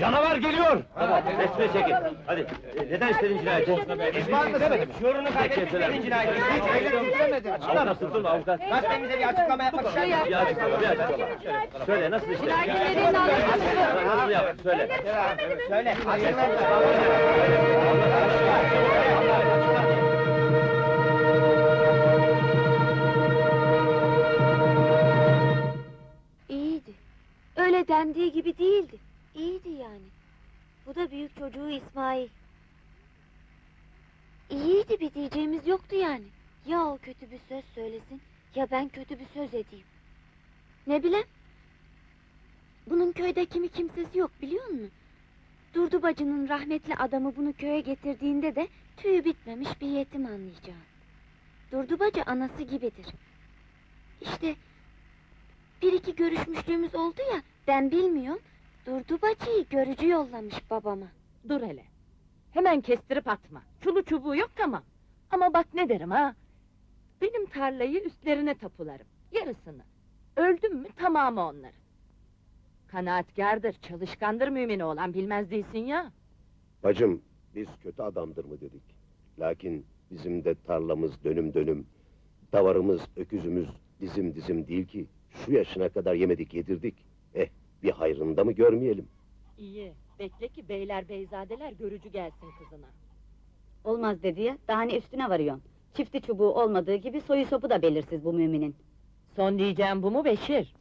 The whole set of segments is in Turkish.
Canavar geliyor! Resmi çekin. Hadi. E, Neden istedin cinayeti? Pişman mısın? Şuurunu kaybetmiş miydin cinayeti? Hiç eğlendiremedin. Avukat tutulma avukat. Gazetemize bir açıklama yapmak ister misin? Bir açıklama, bir açıklama. Söyle nasıl işte? Cinayetlerin anlatısı. Nasıl yap? Söyle. Söyle. İyiydi. Öyle dendiği gibi değildi. Yani. Bu da büyük çocuğu İsmail. İyiydi bir diyeceğimiz yoktu yani. Ya o kötü bir söz söylesin ya ben kötü bir söz edeyim. Ne bileyim? Bunun köyde kimi kimsesi yok biliyor musun? Durdu bacının rahmetli adamı bunu köye getirdiğinde de tüyü bitmemiş bir yetim anlayacağım. Durdu bacı anası gibidir. İşte bir iki görüşmüşlüğümüz oldu ya, ben bilmiyorum. Durdu bacıyı görücü yollamış babama. Dur hele. Hemen kestirip atma. Çulu çubuğu yok tamam. Ama bak ne derim ha. Benim tarlayı üstlerine tapularım. Yarısını. Öldüm mü tamamı onların. Kanaatkardır, çalışkandır mümin olan bilmez değilsin ya. Bacım, biz kötü adamdır mı dedik. Lakin bizim de tarlamız dönüm dönüm, davarımız, öküzümüz dizim dizim değil ki. Şu yaşına kadar yemedik yedirdik. Eh, bir hayrında mı görmeyelim? İyi. Bekle ki beyler beyzadeler görücü gelsin kızına. Olmaz dedi ya, daha ne üstüne varıyorsun? Çifti çubuğu olmadığı gibi soyu sopu da belirsiz bu müminin. Son diyeceğim bu mu Beşir?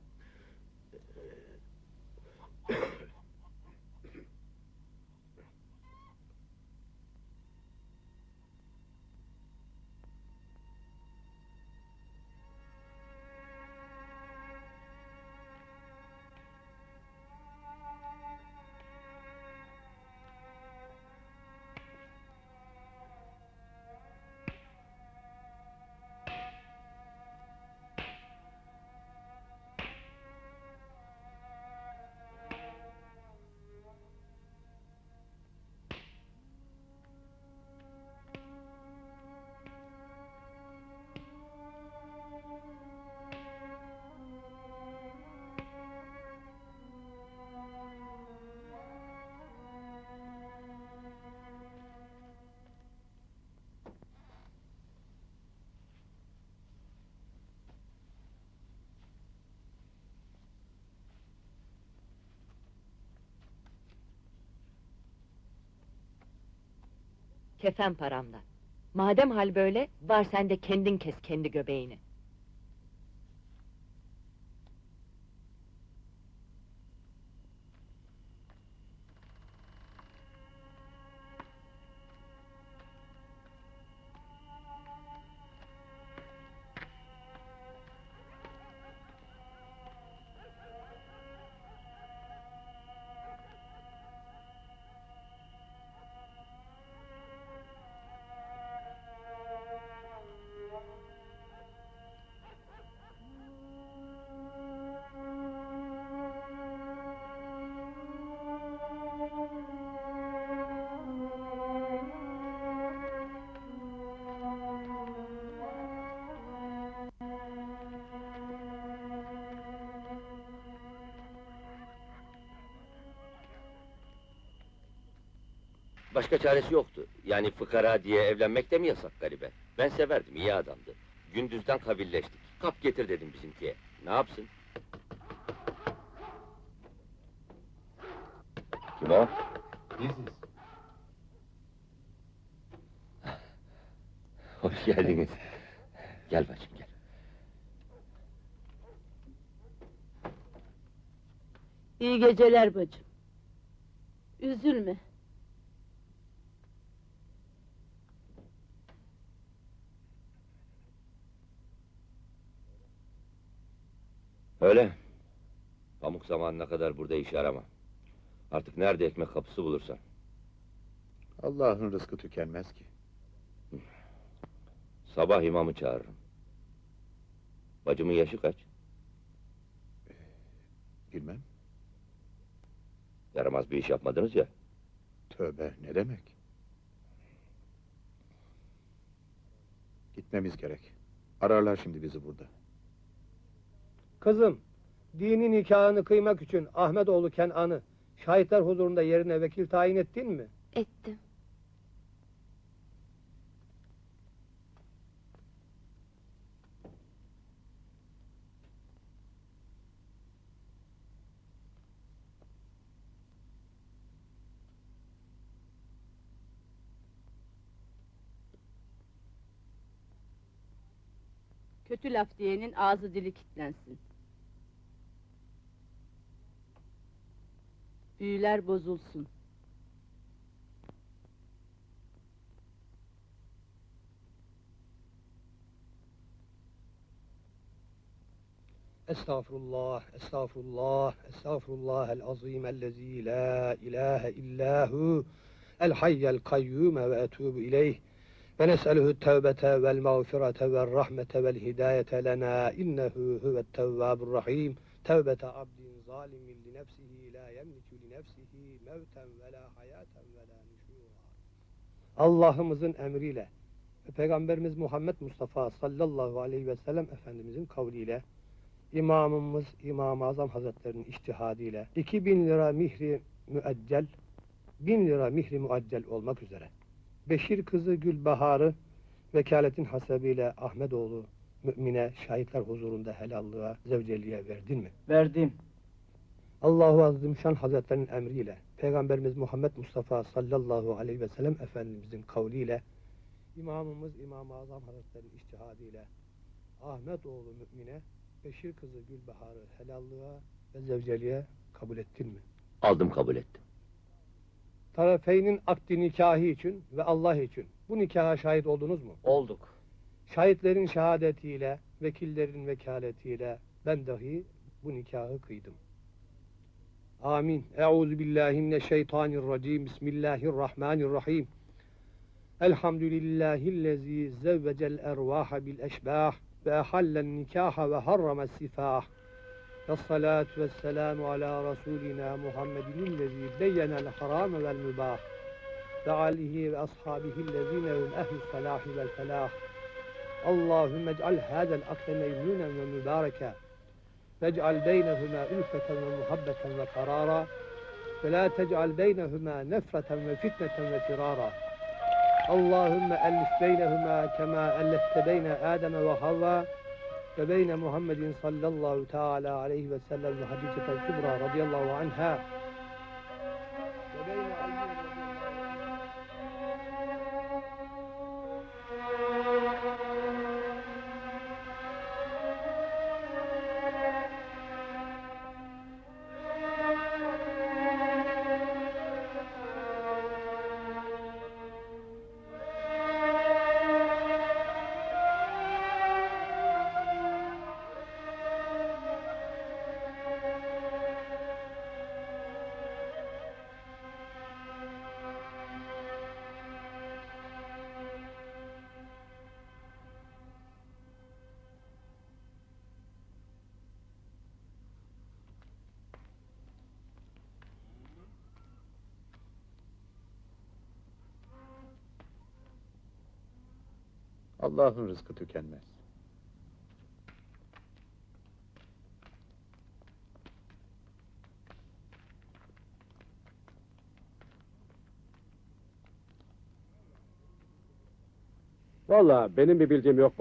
Kefen paramdan. Madem hal böyle, var sen de kendin kes kendi göbeğini. Başka çaresi yoktu. Yani fıkara diye evlenmek de mi yasak garibe? Ben severdim, iyi adamdı. Gündüzden kabilleştik. Kap getir dedim bizimkiye. Ne yapsın? Kim o? Biziz. Hoş geldiniz. Gel bacım gel. İyi geceler bacım. Üzülme. Öyle. Pamuk zamanına kadar burada iş arama. Artık nerede ekmek kapısı bulursan. Allah'ın rızkı tükenmez ki. Sabah imamı çağırırım. Bacımın yaşı kaç? Bilmem, Yaramaz bir iş yapmadınız ya. tövbe ne demek? Gitmemiz gerek. Ararlar şimdi bizi burada. Kızım, dini nikahını kıymak için Ahmetoğlu Kenan'ı Şahitler huzurunda yerine vekil tayin ettin mi? Ettim. Kötü laf diyenin ağzı dili kilitlensin. Büyüler bozulsun. Estağfurullah, estağfurullah, estağfurullah el azim ellezî la ilahe illahu el hayyel kayyume ve etûbü ileyh ve nes'eluhu tevbete vel mağfirete vel rahmete vel hidayete lena innehu huvet tevvabur rahim tevbete abdin zalimin li nefsihi la yemliku li nefsihi mevten ve la hayaten ve la nüşûra Allah'ımızın emriyle ve Peygamberimiz Muhammed Mustafa sallallahu aleyhi ve sellem Efendimizin kavliyle İmamımız İmam-ı Azam Hazretleri'nin iştihadiyle 2000 lira mihri müeccel, 1000 lira mihri muaccel olmak üzere. Beşir kızı Gülbahar'ı vekaletin hasebiyle Ahmetoğlu mümine şahitler huzurunda helallığa, zevceliğe verdin mi? Verdim. Allahu Azimşan Hazretlerinin emriyle, Peygamberimiz Muhammed Mustafa sallallahu aleyhi ve sellem Efendimizin kavliyle, İmamımız İmam-ı Azam Hazretleri'nin iştihadiyle, Ahmet oğlu mümine, Beşir kızı Gülbahar'ı helallığa ve zevceliğe kabul ettin mi? Aldım kabul ettim. Tarafeynin akdi nikahı için ve Allah için bu nikaha şahit oldunuz mu? Olduk. Şahitlerin şehadetiyle, vekillerin vekaletiyle ben dahi bu nikahı kıydım. Amin. Euzu billahi mineşşeytanirracim. Bismillahirrahmanirrahim. Elhamdülillahillezî zevvecel ervaha bil eşbah ve ehallen nikaha ve harrames sifah. Vessalatu vesselamu ala Resulina Muhammedin lezî beyyenel harame vel mübah. Ve alihi ve ashabihillezîne hum ehlus salahi vel felah. اللهم اجعل هذا الأكل ميمونا ومباركا. واجعل بينهما ألفة ومحبة وقرارا. ولا تجعل بينهما نفرة وفتنة وفرارا. اللهم ألف بينهما كما ألفت بين آدم وحواء. وبين محمد صلى الله تعالى عليه وسلم وخديجة الكبرى رضي الله عنها. Allah'ın rızkı tükenmez. Vallahi benim bir bildiğim yok